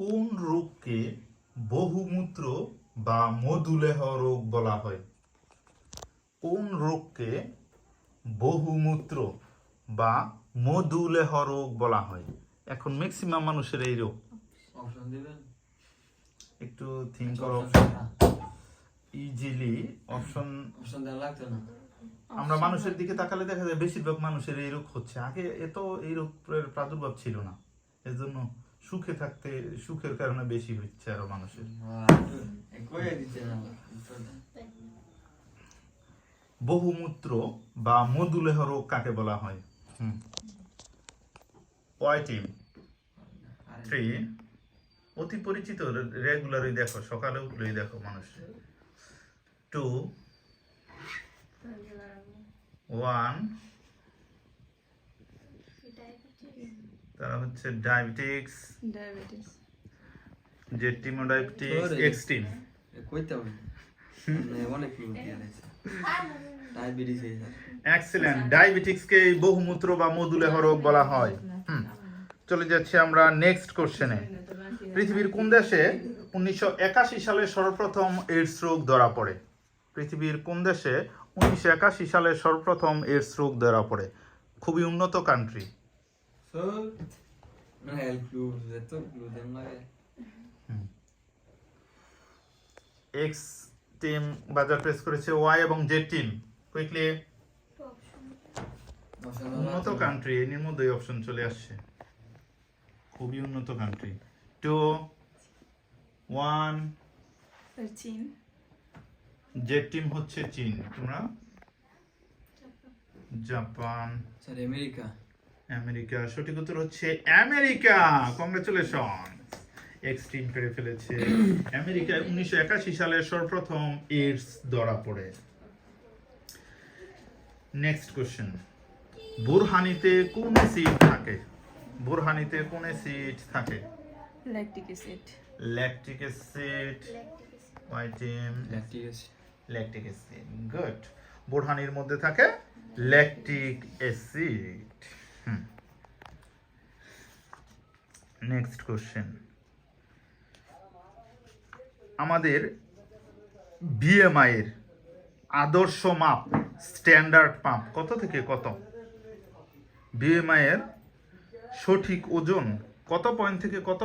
কোন রোগকে বহুমূত্র বা মধুলেহ রোগ বলা হয়? কোন রোগকে বহুমূত্র বা মধুলেহ রোগ বলা হয়? এখন ম্যাক্সিমাম মানুষের এই রোগ। অপশন দিবেন? একটু থিঙ্ক করো। ইজিলি অপশন অপশন দেওয়া লাগতো না? আমরা মানুষের দিকে তাকালে দেখা যায় বেশিরভাগ মানুষের এই রোগ হচ্ছে। আগে এত এই রোগের প্রাদুর্ভাব ছিল না। এর জন্য সুখে থাকতে, সুখের কারণে বেশি হচ্ছে আরও মানুষের। বহুমূত্র বা মধুলেহ রোগ কাকে বলা হয়? হুম। থ্রি অতি পরিচিত রেগুলারই দেখো, সকালে উঠলেই দেখো মানুষ। টু ওয়ান তারা হচ্ছে ডায়াবেটিক্স ডায়াবেটিস যে টিমো ডায়াবেটিক্স. এক্সট্রিম কইতে হবে মানে অনেক ডায়াবেটিস এক্সেলেন্ট ডায়াবেটিক্সকে বহুমূত্র বা মধুলেহ রোগ বলা হয়। হুম। চলে যাচ্ছি আমরা নেক্সট কোশ্চেনে পৃথিবীর কোন দেশে উনিশশো একাশি সালে সর্বপ্রথম এইডস রোগ ধরা পড়ে? পৃথিবীর কোন দেশে উনিশশো একাশি সালে সর্বপ্রথম এইডস রোগ ধরা পড়ে? খুবই উন্নত কান্ট্রি সো মানে এল ক্লু এত ক্লু দেন লাগে এক্স টিম বাজার প্রেস করেছে ওয়াই এবং জেড টিম কুইকলি অপশন উন্নত কান্ট্রি এর মধ্যেই অপশন চলে আসছে। খুবই উন্নত কান্ট্রি টু ওয়ান চীন জেড টিম হচ্ছে চীন। তোমরা? Japan sir America America. সঠিক উত্তর হচ্ছে আমেরিকা। কংগ্রেচুলেশন এক্সট্রিম করে ফেলেছে। আমেরিকায় উনিশশো একাশি সালে সর্বপ্রথম এইডস ধরা পড়ে। নেক্সট কোশ্চেন বুরহানিতে কোন অ্যাসিড থাকে? বুরহানিতে কোন অ্যাসিড থাকে? Lactic acid lactic acid lactic acid lactic acid good বোরহানির মধ্যে থাকে ল্যাকটিক অ্যাসিড নেক্সট কোশ্চেন আমাদের বিএমআই এর আদর্শ মাপ স্ট্যান্ডার্ড মাপ কত থেকে কত? বিএমআই এর সঠিক ওজন কত পয়েন্ট থেকে কত?